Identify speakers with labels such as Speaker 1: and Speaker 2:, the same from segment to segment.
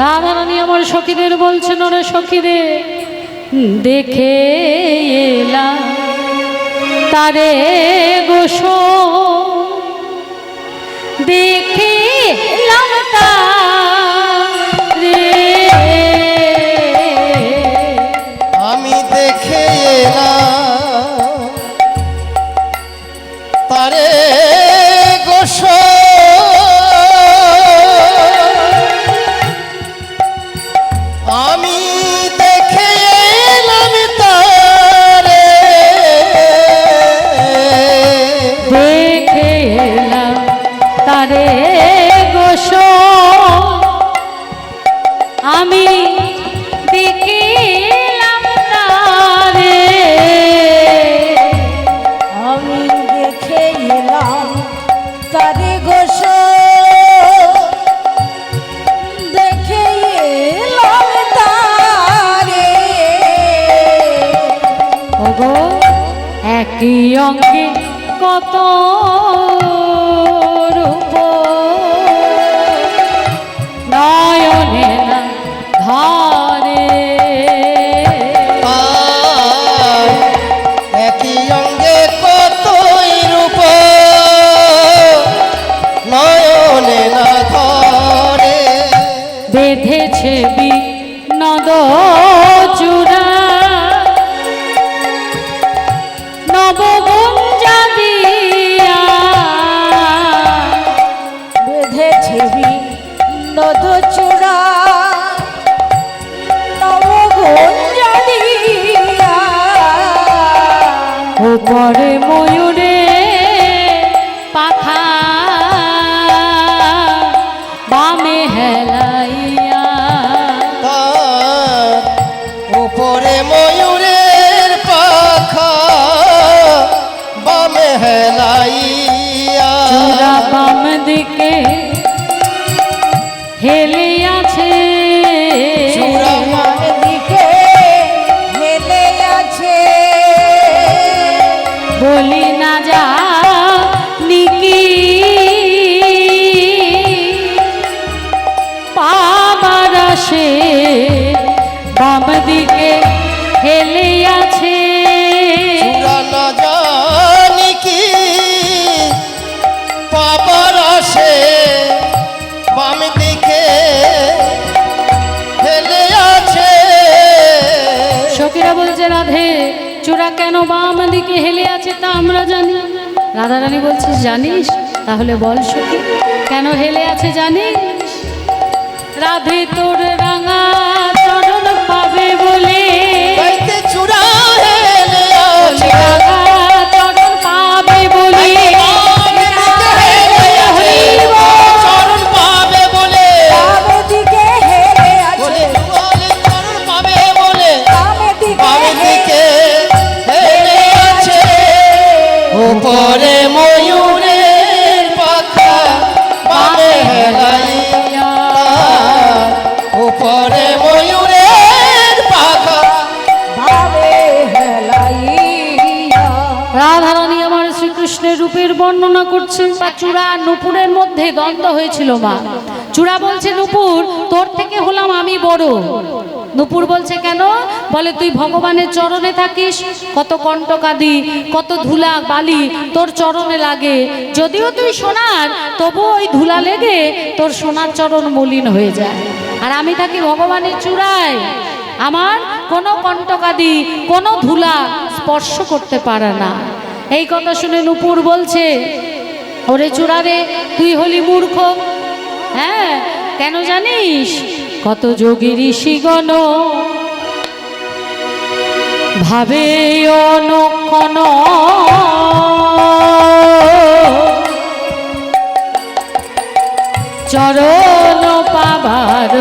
Speaker 1: রাধারানী আমার সখীদের বলছেন ওরে সখীরে দেখে এলাম। তারে গোস দেখে এলাম
Speaker 2: আমি
Speaker 1: ওগো একই অঙ্গে কত রূপ? নয়নে না ধরে।
Speaker 2: একই অঙ্গে কতই রূপ? নয়নে না ধরে।
Speaker 1: বেঁধেছে বি নদ চূড়া নবগুঞ্জা দিয়া
Speaker 3: বেঁধেছে নদ চূড়া নবগুঞ্জরিয়া
Speaker 1: উপরে ময়ূরে বাম দিকে হেলে আছে
Speaker 2: জানি কি পাবার আসে বাম দিকে হেলে আছে
Speaker 1: সখীরা বলছে রাধে চূড়া কেন বাম দিকে হেলে আছে তা আমরা জানি। রাধারানী বলছিস জানিস? তাহলে বল সখী কেন হেলে আছে জানিস? রাধে তোর রাঙা বর্ণনা করছে। চূড়া নুপুরের মধ্যে দ্বন্দ্ব হয়েছিল মা। চূড়া বলছে, নুপুর, তোর থেকে হলাম আমি বড়। নুপুর বলছে, কেন? বলে, তুই ভগবানের চরণে থাকিস। কত কণ্টকাদি, কত ধুলা বালি তোর চরণে লাগে। যদিও তুই সোনার, তবু ওই ধুলা লেগে তোর সোনার চরণ মলিন হয়ে যায়। আর আমি থাকি ভগবানের চূড়ায়। আমার কোনো কণ্টকাদি, কোনো ধুলা স্পর্শ করতে পারে না। এই কথা শুনে নুপুর বলছে ওরে চূড়ারে তুই হলি মূর্খ। হ্যাঁ কেন জানিস? কত যোগী ঋষিগণ ভাবে অনুক্ষণ। চরণ পাবার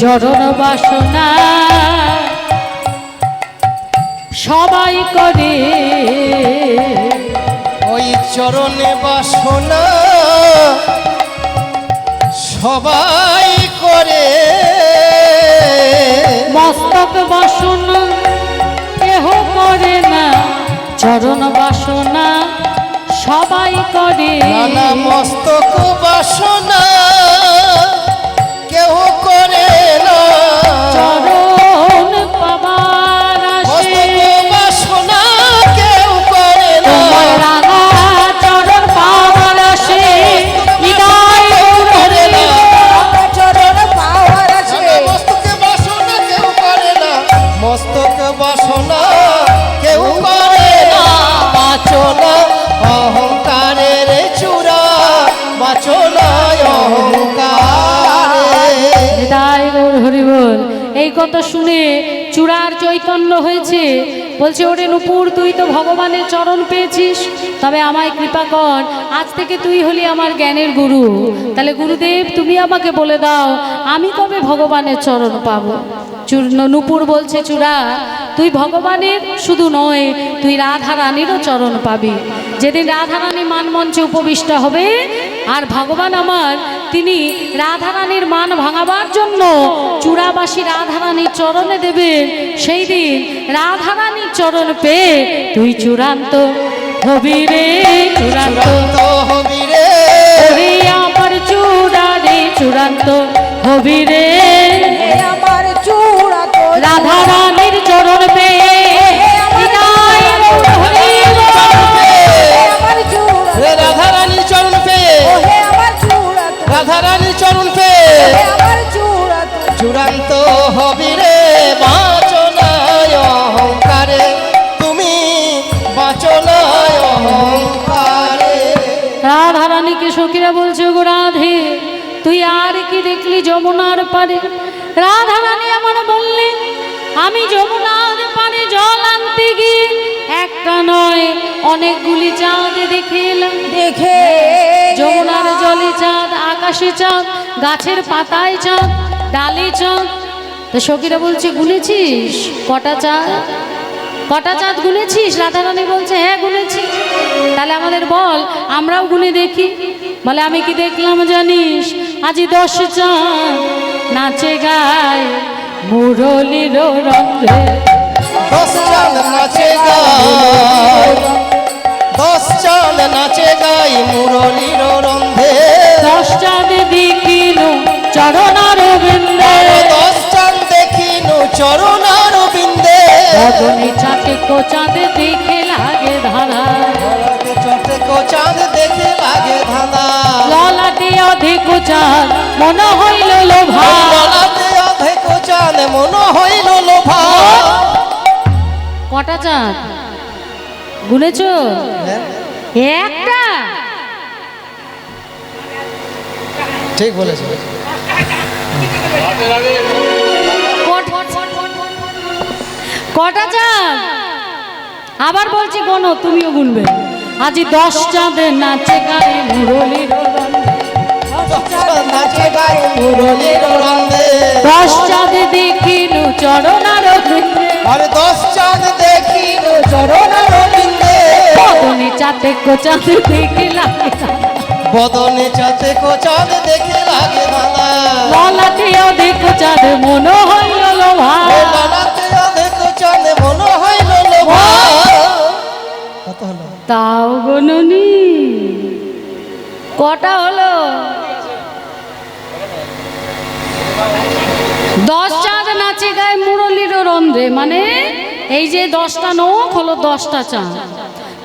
Speaker 1: চরণ বাসনা। সবাই করে
Speaker 2: ওই চরণে বাসনা। সবাই করে।
Speaker 1: মস্তক বাসনা কেহ করে না। চরণ বাসনা সবাই করে।
Speaker 2: নানা মস্তক বাসনা কেউ
Speaker 1: কথা শুনে চূড়ার চৈতন্য হয়েছে। বলছে, ওরে নুপুর, তুই তো ভগবানের চরণ পেয়েছিস। তবে আমায় কৃপা কর, আজ থেকে তুই হলি আমার জ্ঞানের গুরু। তাহলে গুরুদেব, তুমি আমাকে বলে দাও, আমি কবে ভগবানের চরণ পাবো? চূর্ণ, নুপুর বলছে, চূড়া তুই ভগবানের শুধু নয় তুই রাধা রানীরও চরণ পাবি। যেদিন রাধা রানী মানমঞ্চে উপবিষ্ট হবে আর ভগবান আমার তিনি রাধা রানীর মান ভাঙাবার জন্য চূড়াবাসী রাধা রানীর চরণে দেবেন সেই দিন রাধা রানীর চরণ পেয়ে তুই চূড়ান্ত হবি রে চূড়ান্ত।
Speaker 2: চূড়ান্ত হবি রে।
Speaker 1: আমার চূড়া রে চূড়ান্ত হবি রে।
Speaker 3: আমার চূড়া
Speaker 1: রাধা রানীর চরণ পেয়ে
Speaker 2: রাধা রানীর পেয়ে রাধা রানীর পেয়ে চূড়ান্ত হবি রে বাচনায় অহংকারে। তুমি বাচনায় অহংকারে।
Speaker 1: রাধা রানীকে সখীরা বলছে গো রাধে তুই আর কি দেখলি যমুনার পারে? রাধা রানী আমার বললেন আমি যমুনার পারে জল আনতে গিয়ে একটা নয় অনেকগুলি চাঁদ দেখে এলাম।
Speaker 3: দেখে
Speaker 1: যমুনার জলে চাঁদ আকাশে চাঁদ গাছের পাতায় চাঁদ ডালে চাঁদ। তো সখীরা বলছে গুনেছিস কটা চাঁদ? কটা চাঁদ গুনেছিস রাধারানী বলছে হ্যাঁ গুনেছি তাহলে আমাদের বল আমরাও গুনে দেখি। বলে আমি কি দেখলাম জানিস? আজি দশ চাঁদ নাচে গায় মুরলির রন্ধে
Speaker 2: দশ চাঁদ নাচে গাই দশ চাঁদ নাচে গাই মুরলির রন্ধে
Speaker 1: দশ চাঁদ দেখিল চরণার বৃন্দে।
Speaker 2: দশ চাঁদ দেখিনু চরণার বিন্দে।
Speaker 1: বদনে চাঁদে কো চাঁদ দেখে লাগে ধারা।
Speaker 2: চটে কো চাঁদ দেখে লাগে ধাঁধা
Speaker 1: ললাটে অধিক চাঁদ মন হইল লোভা।
Speaker 2: চাঁদ মন হইল লোভা।
Speaker 1: কটা চাঁদ? গুনেছ? একটা?
Speaker 2: ঠিক বলেছে।
Speaker 1: কট- কটা চাঁদ? আবার বলছি কোন তুমিও গুনবে। আজি দশ চাঁদে নাচে গায়ে মুরলির দশ চাঁদে দেখিল চরণার বৃন্দে
Speaker 2: আরে দশ চাঁদ দেখিনু চরণার বিন্দে
Speaker 1: বদনে চাঁদে কো চাঁদ দেখে লাগে
Speaker 2: বদনে চাঁদে কো চাঁদ দেখে লাগে ধাঁধা
Speaker 1: ললাটে অধিক চাঁদ মন হইল লোভা
Speaker 2: ও গলাতে চাঁদ মন হইল লোভা
Speaker 1: তাও গনুনি কটা হলো? দশ চাঁদ নাচে গায়ে মুরলির রন্ধ্রে মানে এই যে দশটা নখ হলো দশটা চাঁদ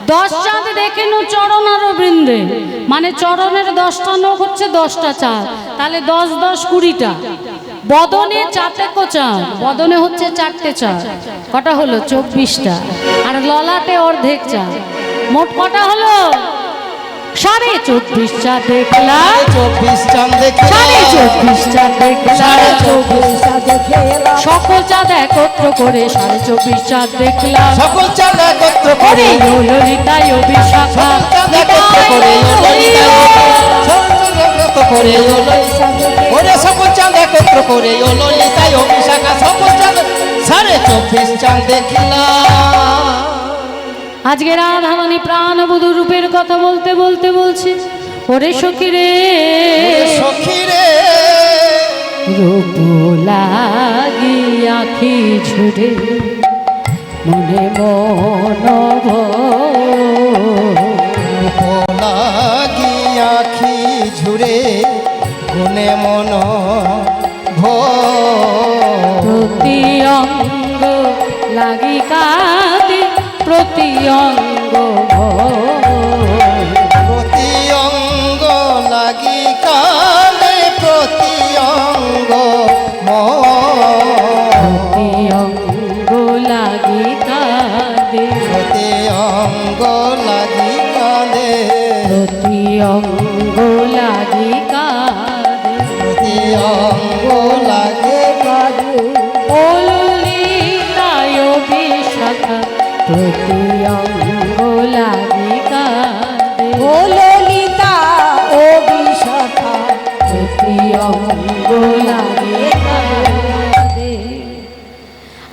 Speaker 1: দশ চাঁদ দেখে নো চরণ আরও বৃন্দে মানে চরণের দশটা নখ হচ্ছে দশটা চাঁদ তাহলে দশ দশ, কুড়িটা। বদনে চারটে কো চাঁদ বদনে হচ্ছে চারটে চাঁদ কটা হলো? চব্বিশটা। আর ললাটে অর্ধেক চাঁদ মোট কটা হলো? সাড়ে চব্বিশ চাঁদ দেখলাম।
Speaker 2: চব্বিশ চাঁদ দেখে
Speaker 1: সাড়ে চব্বিশ চাঁদ দেখলাম।
Speaker 2: সাড়ে চব্বিশ
Speaker 3: তা দেখে
Speaker 1: সকল চাঁদ একত্র করে সাড়ে চব্বিশ চাঁদ দেখলাম।
Speaker 2: সকল চাঁদ একত্র
Speaker 1: করে। ললিতায় অভিশাখা
Speaker 2: চাঁদ একত্র করে। করে। ওরে সকল চাঁদ একত্র করে। ও ললিতায় অভিশাখা সকল চাঁদ সাড়ে চব্বিশ চাঁদ দেখলাম।
Speaker 1: আজকে রাধারানী প্রাণবধূ রূপের কথা বলতে বলতে বলছি ওরে সখী রে
Speaker 2: সখী রে
Speaker 1: রূপ লাগি আখি ঝুড়ে মনে মন
Speaker 2: লাগি আখি গুনে মন ভো
Speaker 1: প্রতি অঙ্গ লাগি কাঁদে প্রতি অঙ্গ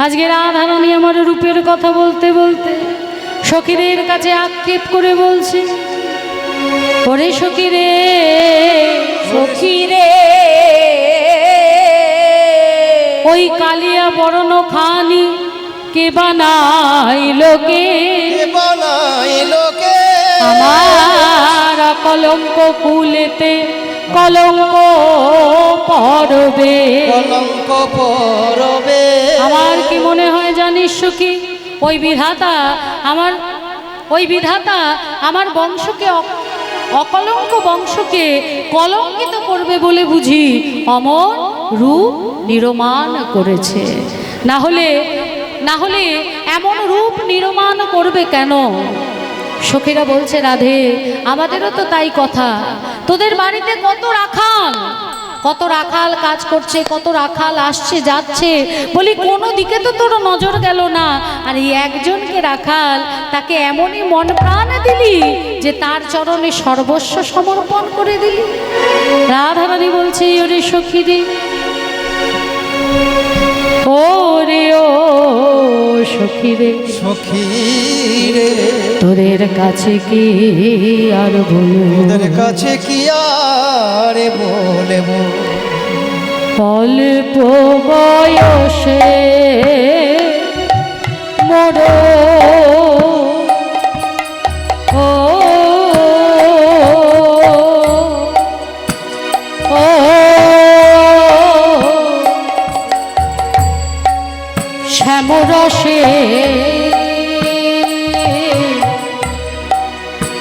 Speaker 1: আজকে রাধারানী আমার রূপের কথা বলতে বলতে সখীদের কাছে আক্ষেপ করে বলছে ওরে সখী রে
Speaker 3: সখী রে
Speaker 1: ওই কালিয়া বরণ খানি কে বানাই লোকে?
Speaker 2: বানাই লোকে?
Speaker 1: আমার কলঙ্ক কুলেতে কলঙ্ক পড়বে
Speaker 2: কলঙ্ক পরবে।
Speaker 1: আমার কি মনে হয় জানিস কি ওই বিধাতা আমার, ওই বিধাতা আমার বংশকে অকলঙ্ক বংশকে কলঙ্কিত করবে বলে বুঝি অমর রূপ নিরমান করেছে। না হলে না হলে এমন রূপ নিরমান করবে কেন? সখীরা বলছে, রাধে, আমাদেরও তো তাই কথা। তোদের বাড়িতে কত রাখাল? কত রাখাল কাজ করছে, কত রাখাল আসছে, যাচ্ছে। বলি, কোনো দিকে তো তোর নজর গেল না। আর এই একজনকে রাখাল, তাকে এমনই মন প্রাণ দিলি যে তার চরণে সর্বস্ব সমর্পণ করে দিলি। রাধারানী বলছে, ওরে সখী রে ও রে ও সখী রে
Speaker 2: সখী রে
Speaker 1: তোদের কাছে কি আর বলব?
Speaker 2: তোদের কাছে কি আর বলব?
Speaker 1: অল্প বয়সে মর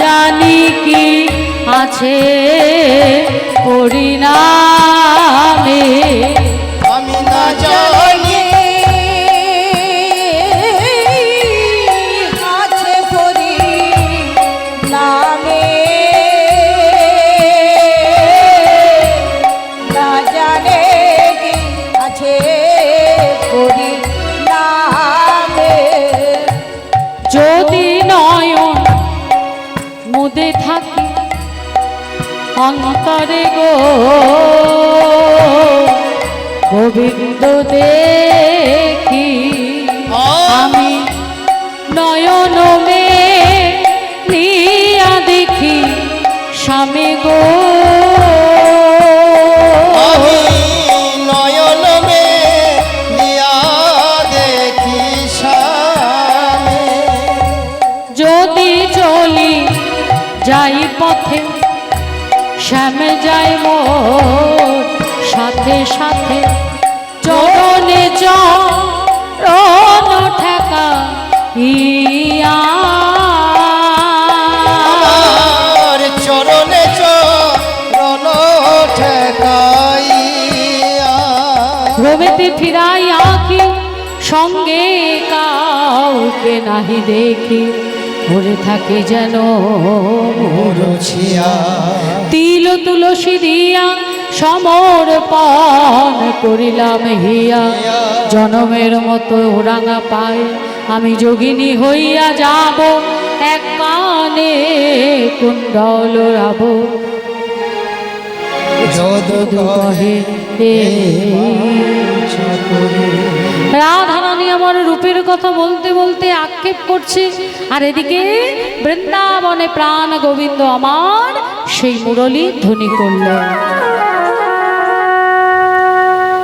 Speaker 1: জানি কি আছে পরিণামে। মুদে থাকে অন্তরে গো। গোবিন্দ দেখি আমি নয়ন মে লিয়া দেখি স্বামী গো। যদি চলি যাই পথে শ্যামে যাই মোর সাথে সাথে। চরণে চরণ ঠেকা ইয়া।
Speaker 2: চরণে চরণ ঠেকাইয়া
Speaker 1: প্রভৃতি হতে ফিরাই আঁকি সঙ্গে কাউকে নাহি দেখি। ভরে থাকে যেন তিল তুলসী দিয়া সমর্পণ করিলাম হিয়া। জনমের মতো রাঙা পায় আমি যোগিনী হইয়া যাব। এক কানে কুণ্ডল রাব।
Speaker 2: যদ
Speaker 1: কহে রাধারানী আমার রূপের কথা বলতে বলতে আক্ষেপ করছে। আর এদিকে বৃন্দাবনে প্রাণ গোবিন্দ আমার সেই মুরলী ধ্বনি করল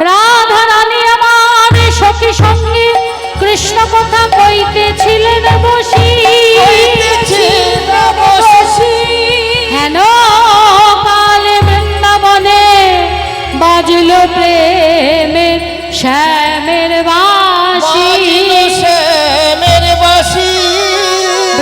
Speaker 1: রাধারানী আমার সখী সঙ্গে কৃষ্ণ কথা কইতেছিলেন বসি। হেন কালে বৃন্দাবনে বাজল প্রেমের শ্যামের বা